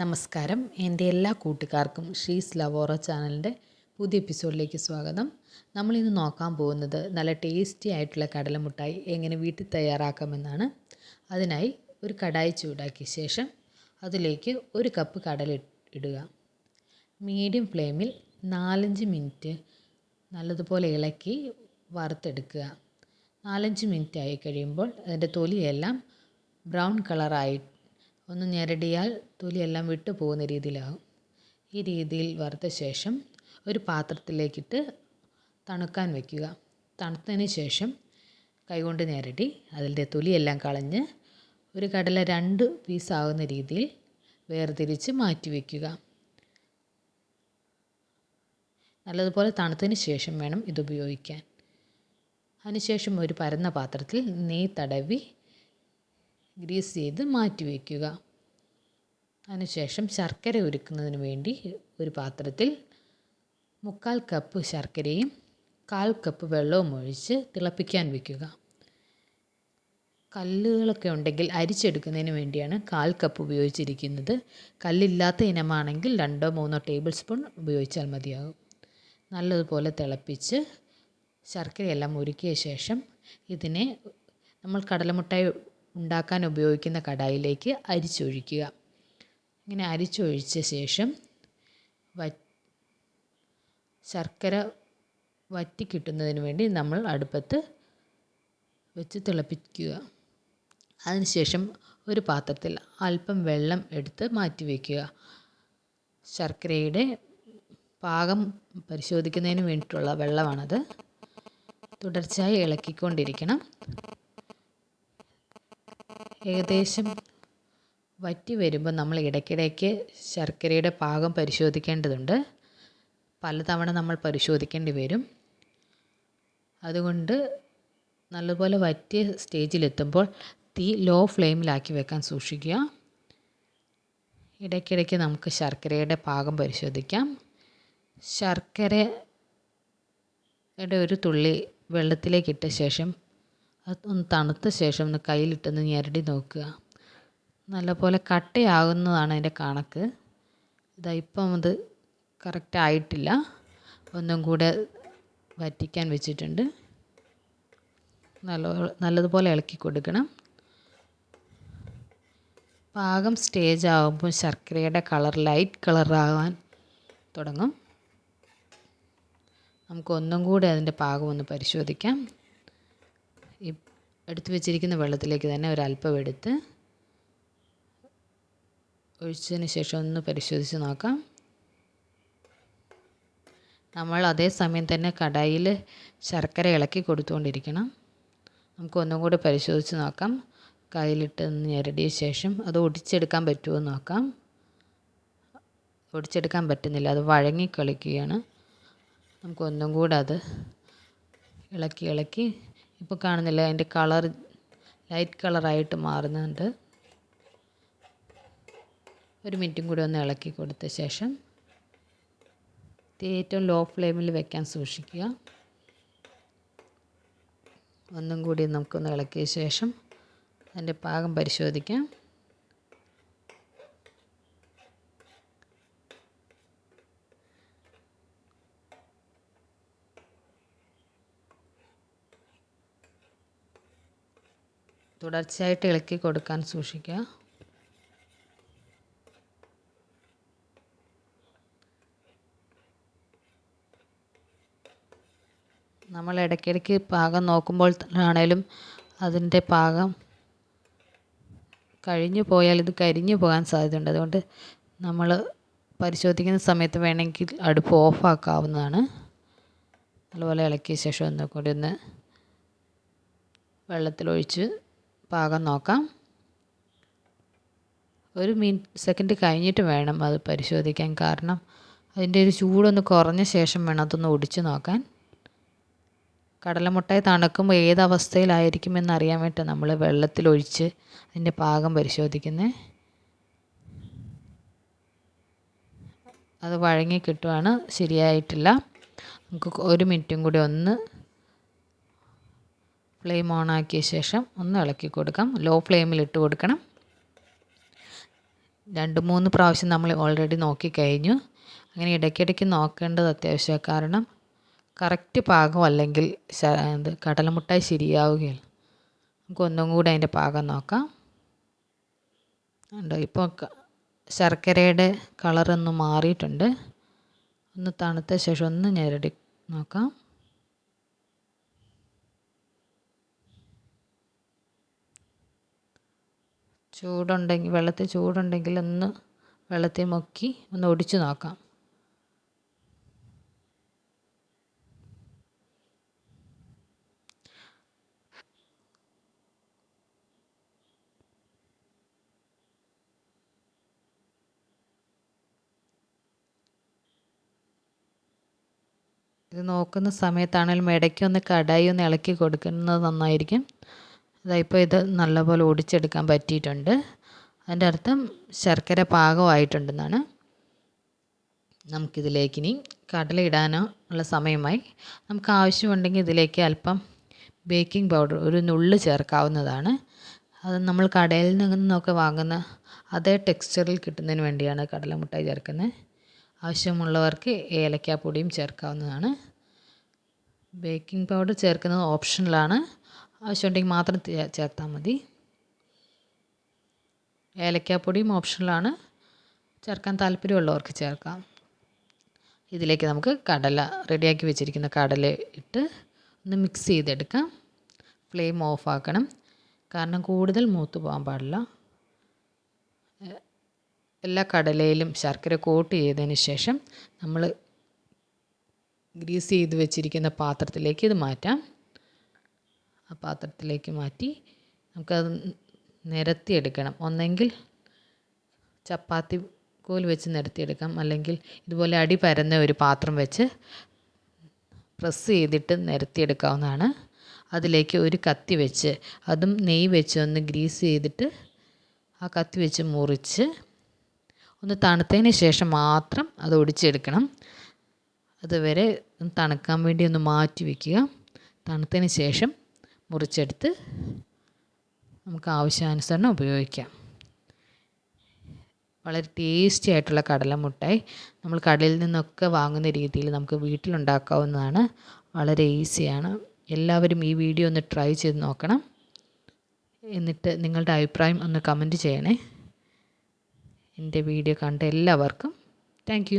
നമസ്കാരം. എന്റെ എല്ലാ കൂട്ടുകാർക്കും ഷീസ് ലവോറ ചാനലിന്റെ പുതിയ എപ്പിസോഡിലേക്ക് സ്വാഗതം. നമ്മളിന്ന് നോക്കാൻ പോകുന്നത് നല്ല ടേസ്റ്റി ആയിട്ടുള്ള കടലമുട്ടായി എങ്ങനെ വീട്ടിൽ തയ്യാറാക്കാമെന്നാണ്. അതിനായി ഒരു കടായി ചൂടാക്കിയ ശേഷം അതിലേക്ക് ഒരു കപ്പ് കടല ഇടുക. മീഡിയം ഫ്ലെയിമിൽ നാലഞ്ച് മിനിറ്റ് നല്ലതുപോലെ ഇളക്കി വറുത്തെടുക്കുക. നാലഞ്ച് മിനിറ്റ് ആയി കഴിയുമ്പോൾ അതിന്റെ തൊലിയെല്ലാം ബ്രൗൺ കളറായി ഒന്ന് ഞെരടിയാൽ തൊലിയെല്ലാം വിട്ടു പോകുന്ന രീതിയിലാകും. ഈ രീതിയിൽ വറുത്ത ശേഷം ഒരു പാത്രത്തിലേക്കിട്ട് തണുക്കാൻ വയ്ക്കുക തണുത്തതിന് ശേഷം കൈകൊണ്ട് ഞെരടി അതിന്റെ തൊലിയെല്ലാം കളഞ്ഞ് ഒരു കടല രണ്ട് പീസാകുന്ന രീതിയിൽ വേർതിരിച്ച് മാറ്റി വയ്ക്കുക നല്ലതുപോലെ തണുത്തതിന് ശേഷം വേണം ഇത് ഉപയോഗിക്കാൻ. അതിനുശേഷം ഒരു പരന്ന പാത്രത്തിൽ നെയ്യ് തടവി ഗ്രീസ് ചെയ്ത് മാറ്റി വയ്ക്കുക അതിനുശേഷം ശർക്കര ഉരുക്കുന്നതിന് വേണ്ടി ഒരു പാത്രത്തിൽ മുക്കാൽ കപ്പ് ശർക്കരയും കാൽ കപ്പ് വെള്ളവും ഒഴിച്ച് തിളപ്പിക്കാൻ വയ്ക്കുക കല്ലുകളൊക്കെ ഉണ്ടെങ്കിൽ അരിച്ചെടുക്കുന്നതിന് വേണ്ടിയാണ് കാൽ കപ്പ് ഉപയോഗിച്ചിരിക്കുന്നത്. കല്ലില്ലാത്ത ഇനമാണെങ്കിൽ രണ്ടോ മൂന്നോ ടേബിൾ സ്പൂൺ ഉപയോഗിച്ചാൽ മതിയാകും. നല്ലതുപോലെ തിളപ്പിച്ച് ശർക്കരയെല്ലാം ഉരുക്കിയ ശേഷം ഇതിനെ നമ്മൾ കടലമുട്ടായി ഉണ്ടാക്കാൻ ഉപയോഗിക്കുന്ന കടായിലേക്ക് അരിച്ചൊഴിക്കുക. ഇങ്ങനെ അരിച്ചൊഴിച്ച ശേഷം വ ശർക്കര വറ്റി കിട്ടുന്നതിന് വേണ്ടി നമ്മൾ അടുപ്പത്ത് വെച്ച് തിളപ്പിക്കുക. അതിനുശേഷം ഒരു പാത്രത്തിൽ അല്പം വെള്ളം എടുത്ത് മാറ്റി വയ്ക്കുക. ശർക്കരയുടെ പാകം പരിശോധിക്കുന്നതിന് വേണ്ടിയിട്ടുള്ള വെള്ളമാണത്. തുടർച്ചയായി ഇളക്കിക്കൊണ്ടിരിക്കണം. ഏകദേശം വറ്റി വരുമ്പോൾ നമ്മൾ ഇടയ്ക്കിടയ്ക്ക് ശർക്കരയുടെ പാകം പരിശോധിക്കേണ്ടതുണ്ട്. പലതവണ നമ്മൾ പരിശോധിക്കേണ്ടി വരും. അതുകൊണ്ട് നല്ലപോലെ വറ്റിയ സ്റ്റേജിലെത്തുമ്പോൾ തീ ലോ ഫ്ലെയിമിലാക്കി വെക്കാൻ സൂക്ഷിക്കുക. ഇടയ്ക്കിടയ്ക്ക് നമുക്ക് ശർക്കരയുടെ പാകം പരിശോധിക്കാം. ശർക്കരയുടെ ഒരു തുള്ളി വെള്ളത്തിലേക്ക് ഇട്ട ശേഷം ഒന്ന് തണുത്ത ശേഷം ഒന്ന് കയ്യിലിട്ടൊന്ന് ഞെരടി നോക്കുക. നല്ലപോലെ കട്ടയാകുന്നതാണ് അതിന്റെ കണക്ക്. ഇതാ ഇപ്പം അത് കറക്റ്റ് ആയിട്ടില്ല. ഒന്നും കൂടെ വറ്റിക്കാൻ വെച്ചിട്ടുണ്ട്. നല്ല നല്ലതുപോലെ ഇളക്കി കൊടുക്കണം. പാകം സ്റ്റേജ് ആകുമ്പോൾ ശർക്കരയുടെ കളർ ലൈറ്റ് കളറാകാൻ തുടങ്ങും. നമുക്ക് ഒന്നും കൂടെ അതിന്റെ പാകം ഒന്ന് പരിശോധിക്കാം. എടുത്തു വെച്ചിരിക്കുന്ന വെള്ളത്തിലേക്ക് തന്നെ ഒരല്പം എടുത്ത് ഒഴിച്ചതിന് ശേഷം ഒന്ന് പരിശോധിച്ച് നോക്കാം. നമ്മൾ അതേ സമയം തന്നെ കടായിൽ ശർക്കര ഇളക്കി കൊടുത്തുകൊണ്ടിരിക്കണം. നമുക്ക് ഒന്നും കൂടി പരിശോധിച്ച് നോക്കാം. കയ്യിലിട്ട് ഞെരടിയ ശേഷം അത് ഒടിച്ചെടുക്കാൻ പറ്റുമോ എന്ന് നോക്കാം. ഒടിച്ചെടുക്കാൻ പറ്റുന്നില്ല. അത് വഴങ്ങി കളിക്കുകയാണ്. നമുക്ക് ഒന്നും കൂടെ അത് ഇളക്കി ഇളക്കി. ഇപ്പോൾ കാണുന്നില്ല അതിന്റെ കളർ ലൈറ്റ് കളറായിട്ട് മാറുന്നുണ്ട്. ഒരു മിനിറ്റും കൂടി ഒന്ന് ഇളക്കി കൊടുത്ത ശേഷം ഏറ്റവും ലോ ഫ്ലെയിമിൽ വെക്കാൻ സൂക്ഷിക്കുക. ഒന്നും കൂടി നമുക്കൊന്ന് ഇളക്കിയ ശേഷം അതിന്റെ പാകം പരിശോധിക്കാം. തുടർച്ചയായിട്ട് ഇളക്കി കൊടുക്കാൻ സൂക്ഷിക്കുക. നമ്മൾ ഇടയ്ക്കിടയ്ക്ക് പാകം നോക്കുമ്പോൾ ആണെങ്കിലും അതിന്റെ പാകം കഴിഞ്ഞു പോയാൽ ഇത് കരിഞ്ഞു പോകാൻ സാധ്യതയുണ്ട്. അതുകൊണ്ട് നമ്മൾ പരിശോധിക്കുന്ന സമയത്ത് വേണമെങ്കിൽ അടുപ്പ് ഓഫാക്കാവുന്നതാണ്. നല്ലപോലെ ഇളക്കിയ ശേഷം ഒന്ന് കൂടി ഒന്ന് വെള്ളത്തിലൊഴിച്ച് പാകം നോക്കാം. ഒരു മിനിറ്റ് സെക്കൻഡ് കഴിഞ്ഞിട്ട് വേണം അത് പരിശോധിക്കാൻ. കാരണം അതിന്റെ ഒരു ചൂടൊന്ന് കുറഞ്ഞ ശേഷം വേണം അതൊന്ന് ഒടിച്ച് നോക്കാൻ. കടലമുട്ടായി തണുക്കുമ്പോൾ ഏത് അവസ്ഥയിലായിരിക്കുമെന്ന് അറിയാൻ വേണ്ടി നമ്മൾ വെള്ളത്തിലൊഴിച്ച് അതിന്റെ പാകം പരിശോധിക്കുന്നത് അത് വഴങ്ങി കിട്ടുവാണ്. ശരിയായിട്ടില്ല. നമുക്ക് ഒരു മിനിറ്റും കൂടി ഒന്ന് ഫ്ലെയിം ഓൺ ആക്കിയ ശേഷം ഒന്ന് ഇളക്കി കൊടുക്കാം. ലോ ഫ്ലെയിമിൽ ഇട്ട് കൊടുക്കണം. രണ്ട് മൂന്ന് പ്രാവശ്യം നമ്മൾ ഓൾറെഡി നോക്കി കഴിഞ്ഞു. അങ്ങനെ ഇടയ്ക്കിടയ്ക്ക് നോക്കേണ്ടത് അത്യാവശ്യമാണ്. കാരണം കറക്റ്റ് പാകം അല്ലെങ്കിൽ ഇത് കടലമുട്ടായി ശരിയാവുകയില്ല. നമുക്ക് ഒന്നും കൂടെ അതിന്റെ പാകം നോക്കാം. ഉണ്ടോ ഇപ്പോൾ ശർക്കരയുടെ കളറൊന്ന് മാറിയിട്ടുണ്ട്. ഒന്ന് തണുത്ത ശേഷം ഒന്ന് ഞെരടി നോക്കാം. ചൂടുണ്ടെങ്കിൽ വെള്ളത്തിൽ ചൂടുണ്ടെങ്കിൽ ഒന്ന് വെള്ളത്തിൽ മുക്കി ഒന്ന് ഒടിച്ചു നോക്കാം. ഇത് നോക്കുന്ന സമയത്താണെങ്കിലും ഇടയ്ക്കൊന്ന് കടായി ഒന്ന് ഇളക്കി കൊടുക്കുന്നത് നന്നായിരിക്കും. അതായപ്പോൾ ഇത് നല്ലപോലെ ഒടിച്ചെടുക്കാൻ പറ്റിയിട്ടുണ്ട്. അതിന്റെ അർത്ഥം ശർക്കര പാകമായിട്ടുണ്ടെന്നാണ്. നമുക്കിതിലേക്ക് ഇനി കടല ഇടാനോ ഉള്ള സമയമായി. നമുക്ക് ആവശ്യമുണ്ടെങ്കിൽ ഇതിലേക്ക് അല്പം ബേക്കിംഗ് പൗഡർ ഒരു നുള്ള് ചേർക്കാവുന്നതാണ്. അത് നമ്മൾ കടയിൽ നിന്നൊക്കെ വാങ്ങുന്ന അതേ ടെക്സ്ചറിൽ കിട്ടുന്നതിന് വേണ്ടിയാണ് കടല മുട്ടായി ചേർക്കുന്നത്. ആവശ്യമുള്ളവർക്ക് ഏലക്കാപ്പൊടിയും ചേർക്കാവുന്നതാണ്. ബേക്കിംഗ് പൗഡർ ചേർക്കുന്നത് ഓപ്ഷണലാണ് ആവശ്യമുണ്ടെങ്കിൽ മാത്രം ചേർത്താൽ മതി. ഏലക്കാപ്പൊടിയും ഓപ്ഷണലാണ് ചേർക്കാൻ താല്പര്യമുള്ളവർക്ക് ചേർക്കാം. ഇതിലേക്ക് നമുക്ക് കടല റെഡിയാക്കി വെച്ചിരിക്കുന്ന കടല ഇട്ട് ഒന്ന് മിക്സ് ചെയ്തെടുക്കാം. ഫ്ലെയിം ഓഫ് ആക്കണം. കാരണം കൂടുതൽ മൂത്ത് പോകാൻ പാടില്ല. എല്ലാ കടലയിലും ശർക്കര കോട്ട് ചെയ്തതിന് ശേഷം നമ്മൾ ഗ്രീസ് ചെയ്ത് വെച്ചിരിക്കുന്ന പാത്രത്തിലേക്ക് ഇത് മാറ്റാം. ആ പാത്രത്തിലേക്ക് മാറ്റി നമുക്കത് നിരത്തിയെടുക്കണം. ഒന്നെങ്കിൽ ചപ്പാത്തി കോൽ വെച്ച് നിരത്തിയെടുക്കാം. അല്ലെങ്കിൽ ഇതുപോലെ അടി പരന്ന ഒരു പാത്രം വെച്ച് പ്രസ് ചെയ്തിട്ട് നിരത്തിയെടുക്കാവുന്നതാണ്. അതിലേക്ക് ഒരു കത്തി വെച്ച് അതും നെയ്യ് വെച്ച് ഒന്ന് ഗ്രീസ് ചെയ്തിട്ട് ആ കത്തി വെച്ച് മുറിച്ച് ഒന്ന് തണുത്തതിന് ശേഷം മാത്രം അത് ഒടിച്ചെടുക്കണം. അതുവരെ തണുക്കാൻ വേണ്ടി ഒന്ന് മാറ്റി വയ്ക്കുക തണുത്തതിന് ശേഷം മുറിച്ചെടുത്ത് നമുക്ക് ആവശ്യാനുസരണം ഉപയോഗിക്കാം. വളരെ ടേസ്റ്റി ആയിട്ടുള്ള കടലമുട്ടായി. നമ്മൾ കടലിൽ നിന്നൊക്കെ വാങ്ങുന്ന രീതിയിൽ നമുക്ക് വീട്ടിലുണ്ടാക്കാവുന്നതാണ്. വളരെ ഈസിയാണ് എല്ലാവരും ഈ വീഡിയോ ഒന്ന് ട്രൈ ചെയ്ത് നോക്കണം. എന്നിട്ട് നിങ്ങളുടെ അഭിപ്രായം ഒന്ന് കമന്റ് ചെയ്യണേ. എന്റെ വീഡിയോ കണ്ട എല്ലാവർക്കും താങ്ക്